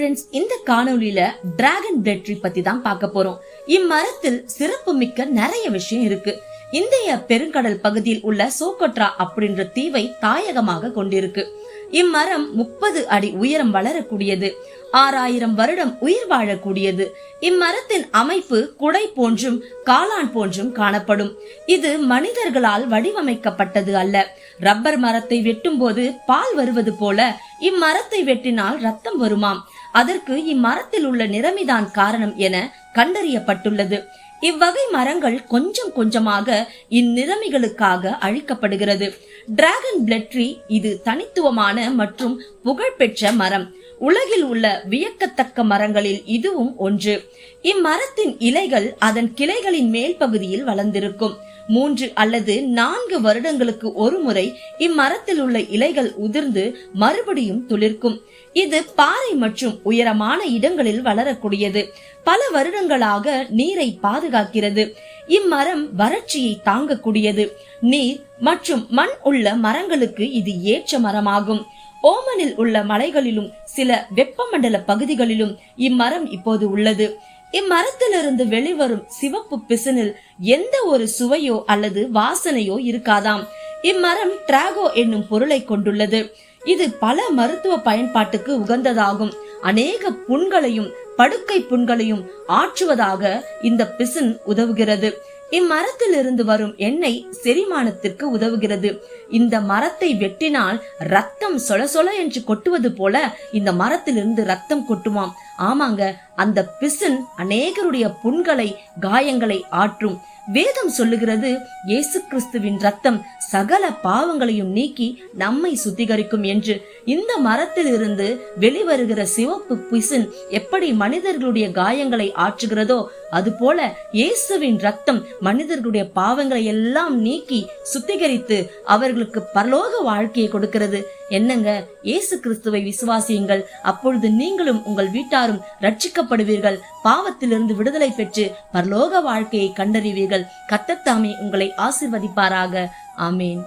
Friends இந்த காணொளியில dragon blood tree பத்தி தான் பார்க்க போறோம். இம்மரத்தில் சிறப்பு மிக்க நிறைய விஷயம் இருக்கு. இந்திய பெருங்கடல் பகுதியில் உள்ள சோகோட்ரா அப்படின்ற தீவை தாயகமாக கொண்டிருக்கு. இம்மரம் முப்பது அடி உயரம் வளரக்கூடியது. ஆறாயிரம் வருடம் உயிர் வாழக்கூடியது. இம்மரத்தின் அமைப்பு குடை போன்றும் காளான் போன்றும் காணப்படும். இது மனிதர்களால் வடிவமைக்கப்பட்டது அல்ல. ரப்பர் மரத்தை வெட்டும் போது பால் வருவது போல இம்மரத்தை வெட்டினால் ரத்தம் வருமாம். அதற்கு இம்மரத்தில் உள்ள நிறமிதான் காரணம் என கண்டறியப்பட்டுள்ளது. இவ்வகை மரங்கள் கொஞ்சம் கொஞ்சமாக இந்நிறமிகளுக்காக அழிக்கப்படுகிறது. டிராகன் பிளட்ரி இது தனித்துவமான மற்றும் புகழ்பெற்ற மரம். உலகில் உள்ள வியக்கத்தக்க மரங்களில் இதுவும் ஒன்று. இம்மரத்தின் இலைகள் அதன் கிளைகளின் மேல் பகுதியில் வளர்ந்திருக்கும். மூன்று அல்லது நான்கு வருடங்களுக்கு ஒரு முறை இம்மரத்தில் உள்ள இலைகள் உதிர்ந்து மறுபடியும் துளிர்க்கும். இது பாறை மற்றும் உயரமான இடங்களில் வளரக்கூடியது. பல வருடங்களாக நீரை பாதுகாக்கிறது. இம்மரம் வறட்சியை தாங்கக்கூடியது. நீர் மற்றும் மண் உள்ள மரங்களுக்கு இது ஏற்ற மரமாகும். ஓமனில் உள்ள மலைகளிலும் சில வெப்பமண்டல பகுதிகளிலும் இம்மரம் இப்போது உள்ளது. இம்மரத்திலிருந்து வெளிவரும் சிவப்பு பிசினில் எந்த ஒரு சுவையோ அல்லது வாசனையோ இருக்காதாம். இம்மரம் டிராகோ என்னும் பொருளை கொண்டுள்ளது. இது பல மருத்துவ பயன்பாட்டுக்கு உகந்ததாகும். அநேக புண்களையும் படுக்கை புண்களையும் ஆற்றுவதாக இந்த பிசின் உதவுகிறது. இம்மரத்தில் இருந்து வரும் எண்ணெய் செரிமானத்திற்கு உதவுகிறது. இந்த மரத்தை வெட்டினால் ரத்தம் சொல சொல என்று கொட்டுவது போல இந்த மரத்திலிருந்து ரத்தம் கொட்டுமாம். ஆமாங்க அந்த பிசின் அநேகருடைய புண்களை காயங்களை ஆற்றும். வேதம் சொல்லுகிறது இயேசு கிறிஸ்துவின் ரத்தம் சகல பாவங்களையும் நீக்கி நம்மை சுத்திகரிக்கும் என்று. இந்த மரத்தில் இருந்து வெளிவருகிற சிவப்பு பிசின் எப்படி மனிதர்களுடைய காயங்களை ஆற்றுகிறதோ அதுபோல இயேசுவின் ரத்தம் மனிதர்களுடைய பாவங்களை எல்லாம் நீக்கி சுத்திகரித்து அவர்களுக்கு பரலோக வாழ்க்கையை கொடுக்கிறது. என்னங்க? இயேசு கிறிஸ்துவை விசுவாசியுங்கள். அப்பொழுது நீங்களும் உங்கள் வீட்டாரும் ரட்சிக்கப்படுவீர்கள் பாவத்திலிருந்து விடுதலை பெற்று பரலோக வாழ்க்கையை கண்டறிவீர்கள். கத்தத்தாமே உங்களை ஆசிர்வதிப்பாராக. ஆமேன்.